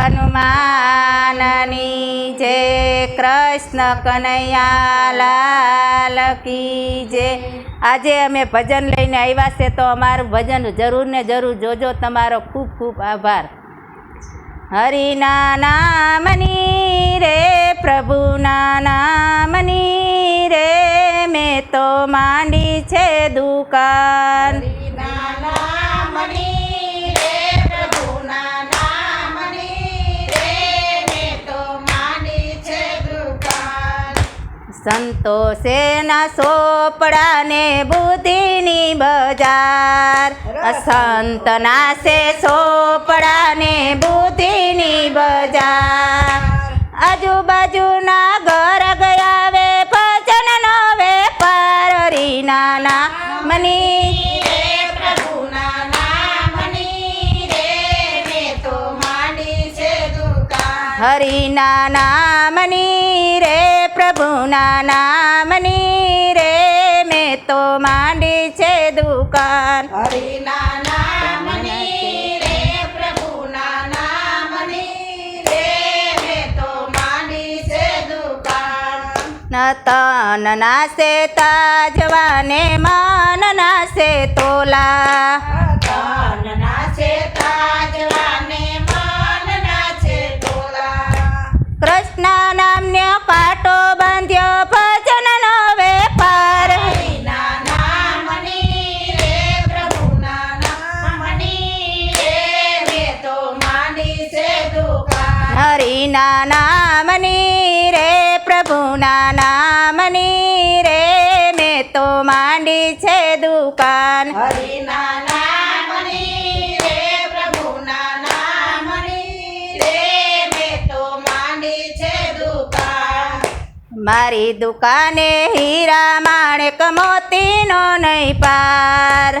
હનુમાનની જે કૃષ્ણ કનૈયા લાલ કી જે આજે અમે ભજન લઈને આવ્યા છે, તો અમારું ભજન જરૂર ને જરૂર જોજો. તમારો ખૂબ ખૂબ આભાર. હરિના નામની રે પ્રભુના નામની રે, મેં તો માંડી છે દુકાન. સંતોષેના સોપડાને બુદ્ધિની બજાર. સંતના છે સોપડાને બુદ્ધિની બજાર. આજુબાજુના ઘર ગયા વે ભજનનો વેપાર રીનાના મની હરિના નામની રે પ્રભુના નામની રે મેં તો માંડી છે દુકાન. હરિના નામની રે પ્રભુના નામની રે મેં તો માંડી છે દુકાન. તન નાસે તાજવાને માન નાસે તોલા. કૃષ્ણ નામ્ય પાટો હરિના નામની રે પ્રભુના નામની રે મેં તો માંડી છે દુકાન હરિના નામની રે પ્રભુના નામની રે મેં તો માંડી છે દુકાન મારી દુકાને હીરા માણેક મોતીનો નહીં પાર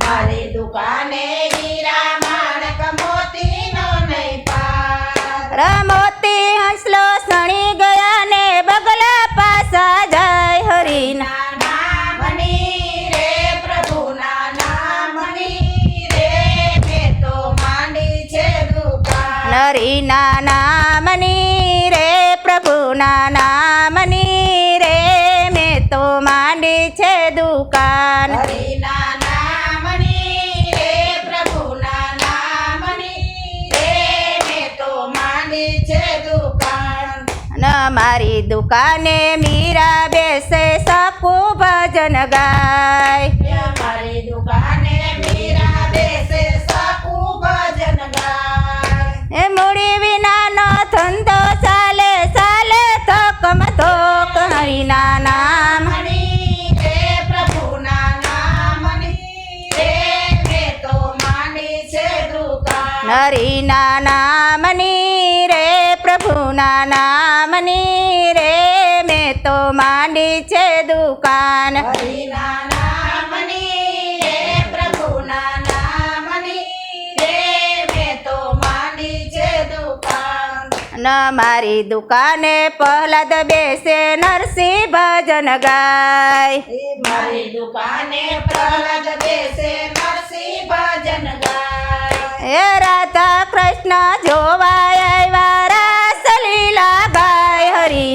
મારી દુકાને હીરા માણેક મોતી રમોતી હંસલો સણી ગયા બગલા પાસા જાય હરિના ના નામની રે, પ્રભુના નામની રે. મેં તો માંડી છે દુકાન. માંડી છે દુકાન. ન મારી દુકાને મીરા બેસે શકું ભજન ગાય. મારી દુકાને મીરા બેસે સાકુ ભજન ગાય. એ મૂડી વિનાનો ધંધો ચાલે ચાલે ધોકમ ધોક હરિના નામ. હરિના નામની પ્રભુના નામની રે મેં તો માંડી છે દુકાન. ન મારી દુકાને પ્રહલાદ બેસે નરસિંહ ભજન ગાય મારી દુકાને પ્રહલાદ બેસે નરસિંહ ભજન ગાય. હે રાધા કૃષ્ણ જોવા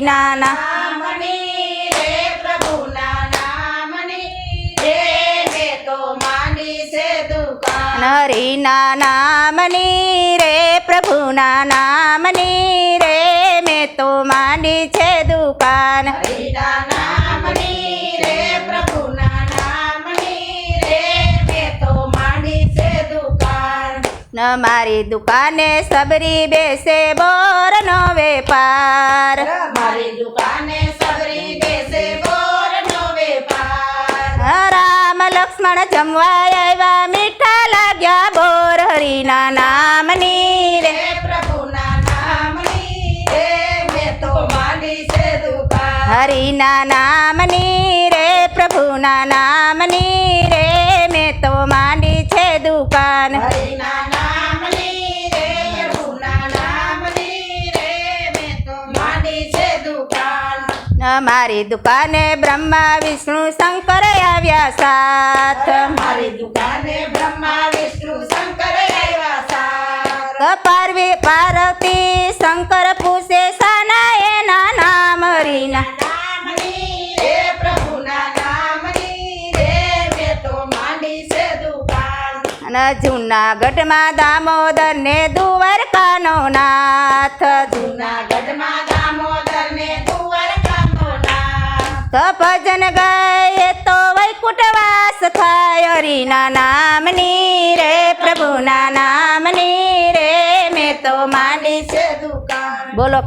ગાય હરી ના નામની રે પ્રભુના નામની રે મેં તો માંડી છે દુકાન હરિના નામની રે પ્રભુના મેં તો માંડી છે દુકાન હરિના નામની રે પ્રભુના નામની રે મેં તો માંડી છે દુકાન ન મારી દુકાને સબરી બેસે બોરનો વેપાર જમવા આવ્યા મીઠા લાગ્યા બોર હરિના નામની રે. પ્રભુના નામની રે મેં તો માંડી છે દુકાન. હરિના નામની રે પ્રભુના નામની રે મેં તો માંડી છે દુકાન. હરિના નામની રે પ્રભુના નામની રે મેં તો માંડી છે દુકાન ન મારી દુકાને બ્રહ્મા વિષ્ણુ શંકર આવ્યા સાથ. મારી દુકાને બ્રહ્મા વિષ્ણુ શંકર આવ્યા સાથ. પાર્વી પાર્વતી શંકર પૂછે સાના એના નામ રીના જૂનાગઢમાં દામોદર ને દ્વારકાનો નાથ. જૂનાગઢમાં દામોદર ને. તો ભજન ગાય તો વૈકુંઠવાસ થાય. હરિના નામની રે, પ્રભુના નામની રે. મેં તો માંડી છે દુકાન. બોલો.